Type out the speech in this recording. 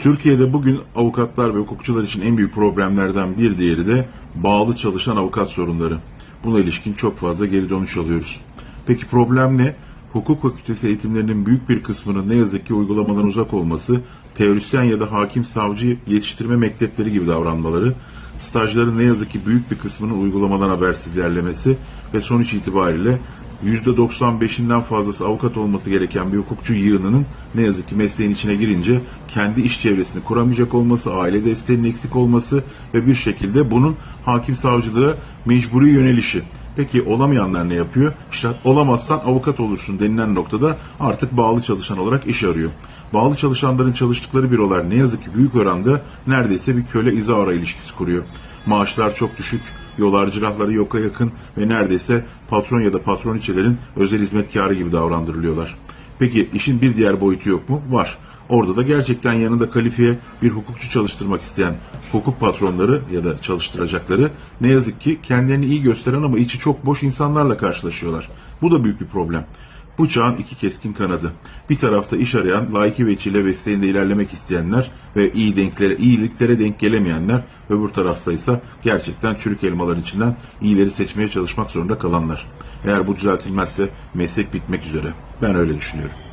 Türkiye'de bugün avukatlar ve hukukçular için en büyük problemlerden bir diğeri de bağlı çalışan avukat sorunları. Buna ilişkin çok fazla geri dönüş alıyoruz. Peki problem ne? Hukuk fakültesi eğitimlerinin büyük bir kısmının ne yazık ki uygulamadan uzak olması, teorisyen ya da hakim savcı yetiştirme mektepleri gibi davranmaları, stajların ne yazık ki büyük bir kısmının uygulamadan habersiz ilerlemesi ve sonuç itibariyle %95'inden fazlası avukat olması gereken bir hukukçu yığınının ne yazık ki mesleğin içine girince kendi iş çevresini kuramayacak olması, aile desteğinin eksik olması ve bir şekilde bunun hakim savcılığa mecburi yönelişi. Peki olamayanlar ne yapıyor? İşte olamazsan avukat olursun denilen noktada artık bağlı çalışan olarak iş arıyor. Bağlı çalışanların çalıştıkları bürolar ne yazık ki büyük oranda neredeyse bir köle izahara ilişkisi kuruyor. Maaşlar çok düşük, yol harcırahları yoka yakın ve neredeyse patron ya da patroniçelerin özel hizmetkarı gibi davrandırılıyorlar. Peki işin bir diğer boyutu yok mu? Var. Orada da gerçekten yanında kalifiye bir hukukçu çalıştırmak isteyen hukuk patronları ya da çalıştıracakları ne yazık ki kendilerini iyi gösteren ama içi çok boş insanlarla karşılaşıyorlar. Bu da büyük bir problem. Bu çağın iki keskin kanadı. Bir tarafta iş arayan, layıkı ve içiyle mesleğinde ilerlemek isteyenler ve iyi denklere, iyiliklere denk gelemeyenler, öbür tarafta ise gerçekten çürük elmaların içinden iyileri seçmeye çalışmak zorunda kalanlar. Eğer bu düzeltilmezse meslek bitmek üzere. Ben öyle düşünüyorum.